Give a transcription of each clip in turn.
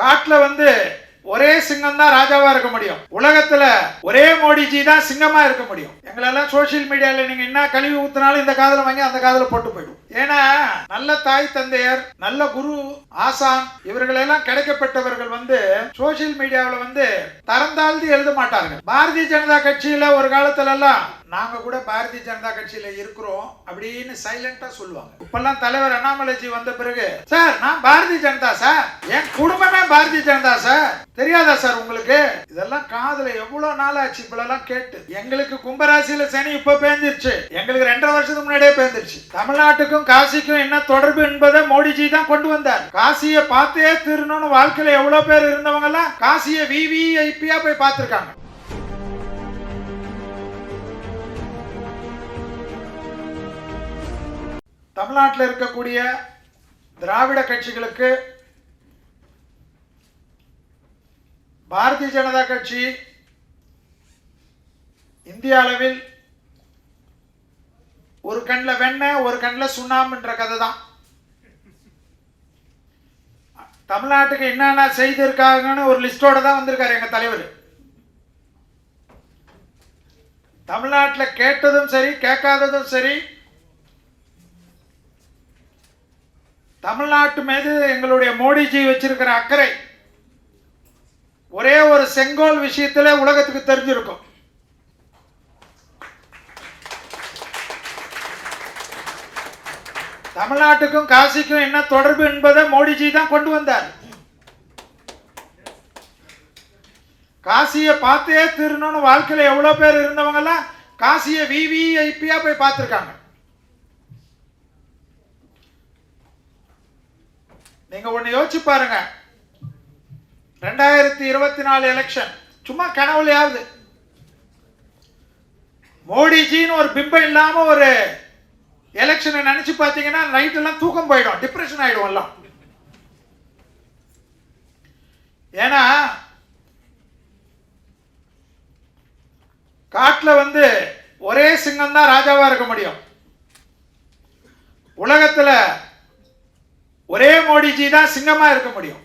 காட்டுல வந்து ஒரே சிங்கம் தான் ராஜாவா இருக்க முடியும். உலகத்துல ஒரே மோடிஜி தான் சிங்கமா இருக்க முடியும். எங்களெல்லாம் சோஷியல் மீடியால நீங்க என்ன கழுவி ஊத்தினாலும் இந்த காதல வாங்கி அந்த காதல போட்டு போயிடும். ஏன்னா நல்ல தாய் தந்தையர் நல்ல குரு ஆசான் இவர்களெல்லாம் கிடைக்கப்பட்டவர்கள் வந்து சோஷியல் மீடியாவில் வந்து தரந்தாழ்ந்து எழுத மாட்டார்கள். பாரதிய ஜனதா கட்சியில ஒரு காலத்துல எல்லாம் நாங்க கூட பாரதிய ஜனதா கட்சியில இருக்கிறோம் அப்படின்னு சைலண்டா சொல்லுவாங்க. இப்பெல்லாம் தலைவர் அண்ணாமலைஜி வந்த பிறகு சார் நான் பாரதிய ஜனதா சார். என் குடும்பமே பாரதிய ஜனதா சார். தெரியாதா சார் உங்களுக்கு? இதெல்லாம் காதில் எவ்வளவு நாள் ஆச்சு இப்பெல்லாம் கேட்டு. எங்களுக்கு கும்பராசியில சனி இப்ப பேஞ்சிருச்சு. எங்களுக்கு ரெண்டரை வருஷத்துக்கு முன்னாடியே பேஞ்சிருச்சு. தமிழ்நாட்டுக்கும் காசிக்கும் என்ன தொடர்பு என்பதை மோடிஜி தான் கொண்டு வந்தார். காசியை பார்த்தே திருணும்னு வாழ்க்கையில எவ்வளவு பேர் இருந்தவங்க எல்லாம் காசியை விவிஐபியா போய் பார்த்திருக்காங்க. தமிழ்நாட்டில் இருக்கக்கூடிய திராவிட கட்சிகளுக்கு பாரதிய ஜனதா கட்சி இந்திய அளவில் ஒரு கண்ணில் வெண்ண ஒரு கண்ணில் சுண்ணாம்புன்ற கதை தான் தமிழ்நாட்டுக்கு என்னென்ன செய்திருக்காங்கன்னு ஒரு லிஸ்டோட தான் வந்திருக்காரு எங்கள் தலைவர். தமிழ்நாட்டில் கேட்டதும் சரி கேட்காததும் சரி தமிழ்நாட்டு மீது எங்களுடைய மோடிஜி வச்சிருக்கிற அக்கறை ஒரே ஒரு செங்கோல் விஷயத்தில் உலகத்துக்கு தெரிஞ்சிருக்கும். தமிழ்நாட்டுக்கும் காசிக்கும் என்ன தொடர்பு என்பதை மோடிஜி தான் கொண்டு வந்தார். காசியை பார்த்தே திருணும்னு வாழ்க்கையில் எவ்வளோ பேர் இருந்தவங்கெல்லாம் காசியை விவிஐபியாக போய் பார்த்துருக்காங்க. நீங்க ஒண்ணு யோசிச்சு பாருங்க. ரெண்டாயிரத்தி இருபத்தி நாலு எலெக்ஷன் சும்மா கனவுலையாவது. மோடிஜின்னு ஒரு பிம்பம் இல்லாம ஒரு எலெக்ஷனை நினைச்சு பார்த்தீங்கன்னா நைட் எல்லாம் தூக்கம் போயிடும். டிப்ரெஷன் ஆயிடும் எல்லாம். ஏன்னா காட்டுல வந்து ஒரே சிங்கம் தான் ராஜாவா இருக்க முடியும். உலகத்துல ஒரே மோடிஜி தான் சிங்கமா இருக்க முடியும்.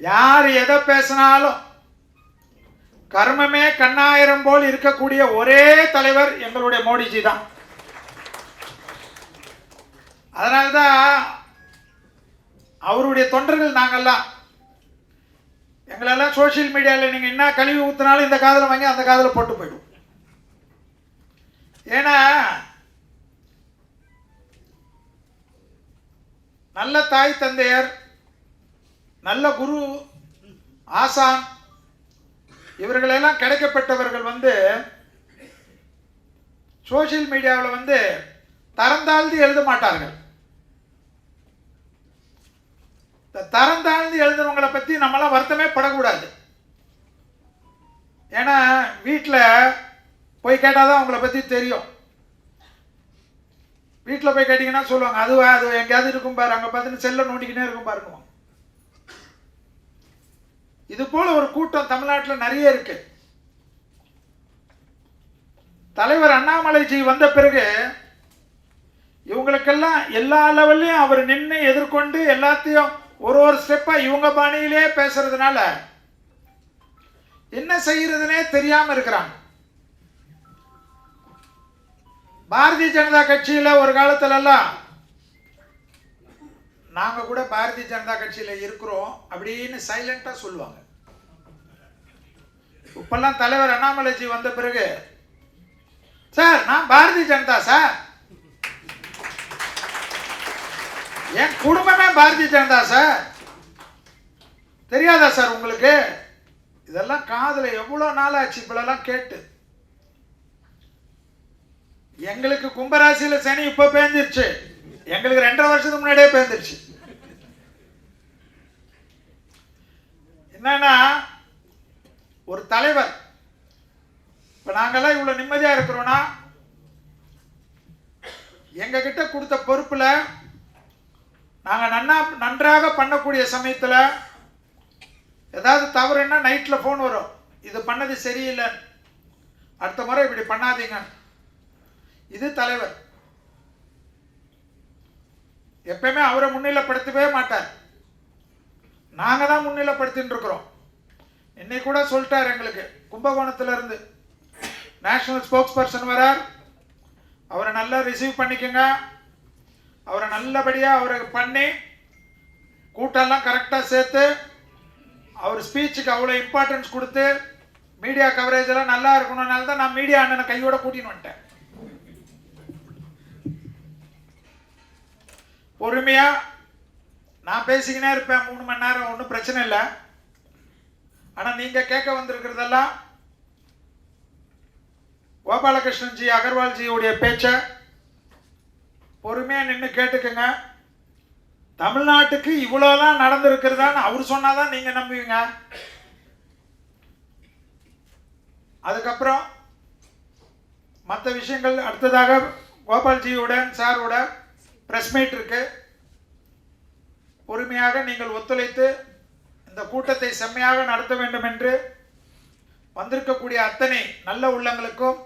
யார் எதை பேசினாலும் கர்மமே கண்ணாயிரம் போல் இருக்கக்கூடிய ஒரே தலைவர் எங்களுடைய மோடிஜி தான். அதனால்தான் அவருடைய தொண்டர்கள் நாங்கெல்லாம் எங்களெல்லாம் சோஷியல் மீடியாவில் நீங்கள் என்ன கழிவு ஊற்றினாலும் இந்த காதில் வாங்கி அந்த காதில் போட்டு போயிடும் ஏன்னா நல்ல தாய் தந்தையர் நல்ல குரு ஆசான் இவர்களெல்லாம் கிடைக்கப்பட்டவர்கள் வந்து சோஷியல் மீடியாவில் வந்து தரந்தாழ்ந்து எழுத மாட்டார்கள். இந்த தரம் தாழ்ந்து எழுதுறவங்களை பற்றி நம்மளாம் வருத்தமே படக்கூடாது. ஏன்னா வீட்டில் போய் கேட்டால் தான் அவங்கள பற்றி தெரியும். வீட்டில் போய் கேட்டிங்கன்னா சொல்லுவாங்க அதுவா அது எங்கேயாவது இருக்கும் பாரு அங்கே பார்த்துட்டு செல்லை நோண்டிக்கினே இருக்கும் பாருங்க இது போல ஒரு கூட்டம் தமிழ்நாட்டில் நிறைய இருக்கு. தலைவர் அண்ணாமலைஜி வந்த பிறகு இவங்களுக்கெல்லாம் எல்லா லெவல்லையும் அவர் நின்று எதிர்கொண்டு எல்லாத்தையும் ஒரு ஒரு ஸ்டெப்பாக இவங்க பாணியிலே பேசுறதுனால என்ன செய்யறதுனே தெரியாமல் இருக்கிறாங்க. பாரதிய ஜனதா கட்சியில் ஒரு காலத்துலலாம் நாங்கள் கூட பாரதிய ஜனதா கட்சியில் இருக்கிறோம் அப்படின்னு சைலண்ட்டாக சொல்லுவாங்க. இப்பெல்லாம் தலைவர் அண்ணாமலைஜி வந்த பிறகு சார் நான் பாரதிய ஜனதா சார். என் குடும்பமே பாரதிய ஜனதா சார். தெரியாதா சார் உங்களுக்கு? இதெல்லாம் காதில் எவ்வளோ நாள் ஆச்சு இப்பெல்லாம் கேட்டு. எங்களுக்கு கும்பராசியில சனி இப்ப பேஞ்சிருச்சு. எங்களுக்கு ரெண்டரை வருஷத்துக்கு முன்னாடியே பேஞ்சிருச்சு. என்னன்னா ஒரு தலைவர். இப்ப நாங்கெல்லாம் இவ்வளவு நிம்மதியா இருக்கிறோம்னா எங்க கிட்ட கொடுத்த பொறுப்புல நாங்க நன்னா நன்றாக பண்ணக்கூடிய சமயத்துல ஏதாவது தவறுன்னா நைட்ல ஃபோன் வரும். இது பண்ணது சரியில்லை அடுத்த முறை இப்படி பண்ணாதீங்க இது தலைவர். எப்பயுமே அவரை முன்னிலைப்படுத்தவே மாட்டார். நாங்கள் தான் முன்னிலைப்படுத்தின்னு இருக்கிறோம் இன்னைக்கு கூட சொல்லிட்டார் எங்களுக்கு. கும்பகோணத்துல இருந்து நேஷனல் ஸ்போக்ஸ் பர்சன் வரார். அவரை நல்லா ரிசீவ் பண்ணிக்கோங்க. அவரை நல்லபடியாக அவரை பண்ணி கூட்டம்லாம் கரெக்டாக சேர்த்து அவர் ஸ்பீச்சுக்கு அவ்வளோ இம்பார்ட்டன்ஸ் கொடுத்து மீடியா கவரேஜ் எல்லாம் நல்லா இருக்கணும்னால தான் நான் மீடியா அண்ணனை கையோட கூட்டின்னு வந்துட்டேன். பொறுமையா நான் பேசிக்கினே இருப்பேன் மூணு மணி நேரம் ஒன்றும் பிரச்சனை இல்லை. ஆனால் நீங்கள் கேட்க வந்திருக்கிறதெல்லாம் கோபாலகிருஷ்ணன்ஜி அகர்வால்ஜியுடைய பேச்சை பொறுமையாக நின்று கேட்டுக்கோங்க. தமிழ்நாட்டுக்கு இவ்வளோலாம் நடந்திருக்கிறதான்னு அவர் சொன்னால் தான் நீங்கள் நம்புவீங்க. அதுக்கப்புறம் மற்ற விஷயங்கள் அடுத்ததாக கோபால்ஜியுடன் சாரோட ப்ரெஸ் மீட் இருக்கு பொறுமையாக நீங்கள் ஒத்துழைத்து இந்த கூட்டத்தை செம்மையாக நடத்த வேண்டும் என்று வந்திருக்கக்கூடிய அத்தனை நல்ல உள்ளங்களுக்கும்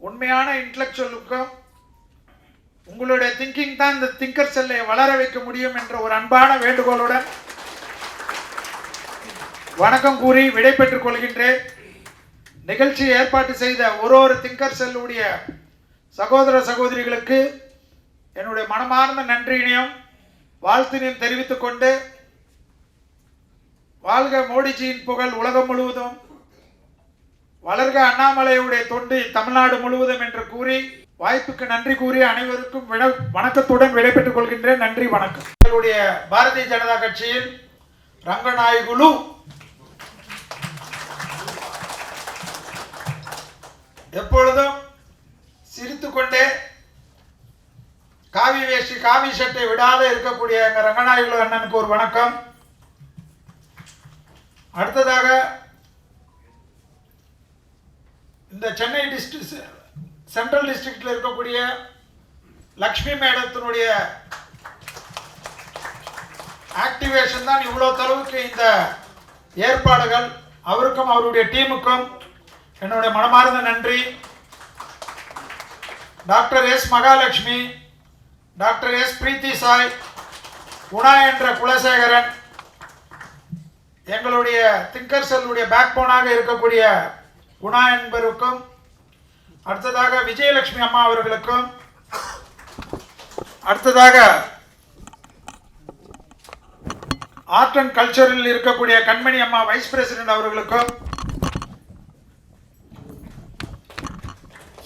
உண்மையான இன்டலெக்சுவலுக்கும் உங்களுடைய திங்கிங் தான் இந்த திங்கர் செல்லை வளர வைக்க முடியும் என்ற ஒரு அன்பான வேண்டுகோளுடன் வணக்கம் கூறி விடைபெற்றுக் கொள்கின்றேன். நிகழ்ச்சி ஏற்பாட்டு செய்த ஒரு ஒரு திங்கர் செல்லுடைய சகோதர சகோதரிகளுக்கு என்னுடைய மனமார்ந்த நன்றியினையும் வாழ்த்தினையும் தெரிவித்துக் கொண்டு வாழ்க மோடிஜியின் புகழ் உலகம் முழுவதும் வளர்க அண்ணாமலையுடைய தொண்டு தமிழ்நாடு முழுவதும் என்று கூறி வாய்ப்புக்கு நன்றி கூறி அனைவருக்கும் விட வணக்கத்துடன் விடைபெற்றுக் கொள்கின்றேன். நன்றி வணக்கம். எங்களுடைய பாரதிய ஜனதா கட்சியின் ரங்கநாயகுலு. எப்பொழுதும் சிரித்துக்கொண்டே காவி வேஷ்டி காவி சட்டை விடாத இருக்கக்கூடிய எங்கள் ரங்கநாயகுலு அண்ணனுக்கு ஒரு வணக்கம். அடுத்ததாக இந்த சென்னை டிஸ்ட்ரிக் சென்ட்ரல் டிஸ்ட்ரிக்டில் இருக்கக்கூடிய லக்ஷ்மி மேடத்தினுடைய ஆக்டிவேஷன் தான் இவ்வளோ தளவுக்கு இந்த ஏற்பாடுகள். அவருக்கும் அவருடைய டீமுக்கும் என்னுடைய மனமார்ந்த நன்றி. Doctor S Mahalakshmi doctor S Preethi Sai Guna என்ற குலசேகரன் எங்களுடைய திங்கர் செல்லுடைய பேக் போனாக இருக்கக்கூடிய குணா என்பருக்கும் அடுத்ததாக விஜயலட்சுமி அம்மா அவர்களுக்கும் அடுத்ததாக ஆர்ட் அண்ட் கல்ச்சரில் இருக்கக்கூடிய கண்மணி அம்மா வைஸ் பிரசிடென்ட் அவர்களுக்கும்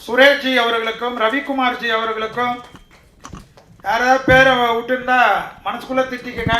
சுரேஷ்ஜி அவர்களுக்கும் ரவிக்குமார்ஜி அவர்களுக்கும் யாராவது பேரை விட்டுருந்தா மனசுக்குள்ளே திட்டிக்கங்க.